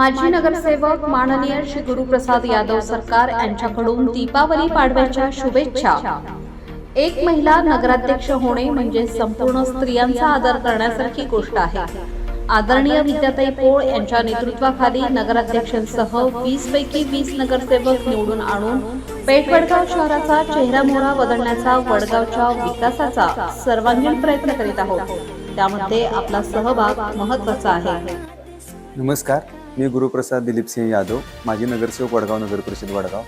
माजी नगरसेवक माननीय श्री गुरुप्रसाद यादव सरकार यांच्याकडून दीपावली पाडव्याच्या शुभेच्छा. एक महिला नगराध्यक्ष होणे म्हणजे संपूर्ण स्त्रियांचा आदर करण्यासारखी गोष्ट आहे. आदरणीय विद्याताई पोळ यांच्या नेतृत्वाखाली नगराध्यक्षांसह वीस पैकी वीस नगरसेवक निवडून आणून पेठवडगाव शहराचा चेहरा मोहरा बदलण्याचा वडगावच्या विकासाचा सर्वांगीण प्रयत्न करीत आहोत. त्यामध्ये आपला सहभाग महत्त्वाचा आहे. नमस्कार. मी गुरुप्रसाद दिलीप सिंह यादव माजी नगरसेवक वडगाव नगर परिषद वडगाव.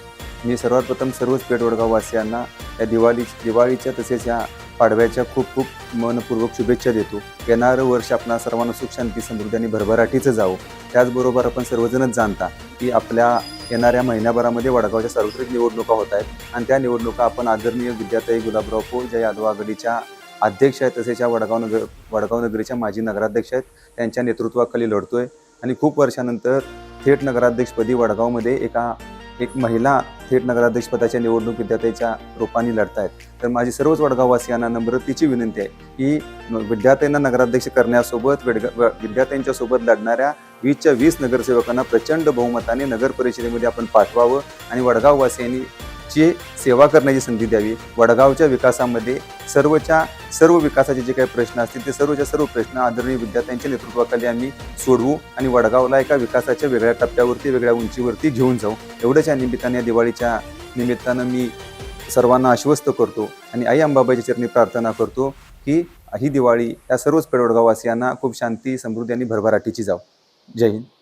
मी सर्वात प्रथम सर्वच पेठ वडगाववासियांना या दिवाळी दिवाळीच्या तसेच या पाडव्याच्या खूप खूप मनपूर्वक शुभेच्छा देतो. येणारं वर्ष आपणा सर्वांना सुख शांती समृद्धी आणि भरभराटीचं जावं. त्याचबरोबर आपण सर्वजणच जाणता की आपल्या येणाऱ्या महिन्याभरामध्ये वडगावच्या सार्वत्रिक निवडणुका होत आहेत आणि त्या निवडणुका आपण आदरणीय विद्याताई गुलाबराव पोळ ज्या यादव आघाडीच्या अध्यक्ष आहेत तसेच या वडगाव नगर वडगाव नगरीच्या माजी नगराध्यक्ष आहेत. त्यांच्या नेतृत्वाखाली लढतोय. आणि खूप वर्षानंतर थेट नगराध्यक्षपदी वडगावमध्ये एका एक महिला थेट नगराध्यक्षपदाच्या निवडणूक विद्यार्थ्याच्या रूपाने लढतायत. तर माझी सर्वच वडगाववासियांना नम्रतेची विनंती आहे की विद्यार्थ्यांना नगराध्यक्ष करण्यासोबत वेडगा विद्यार्थ्यांच्या सोबत लढणाऱ्या वीसच्या वीस नगरसेवकांना प्रचंड बहुमताने नगर परिषदेमध्ये आपण पाठवावं आणि वडगाववासियांनी ची सेवा करण्याची संधी द्यावी. वडगावच्या विकासामध्ये सर्वच्या सर्व विकासाचे जे काही प्रश्न असतील ते सर्वच्या सर्व प्रश्न आदरणीय विद्यार्थ्यांच्या नेतृत्वाखाली आम्ही सोडवू आणि वडगावला एका विकासाच्या वेगळ्या टप्प्यावरती वेगळ्या उंचीवरती घेऊन जाऊ. एवढंच या निमित्ताने या दिवाळीच्या निमित्तानं मी सर्वांना आश्वस्त करतो आणि आई अंबाबाईच्या चरणी प्रार्थना करतो की ही दिवाळी या सर्वच पेडवडगाववासियांना खूप शांती समृद्धी आणि भरभराटीची जाऊ जय हिंद.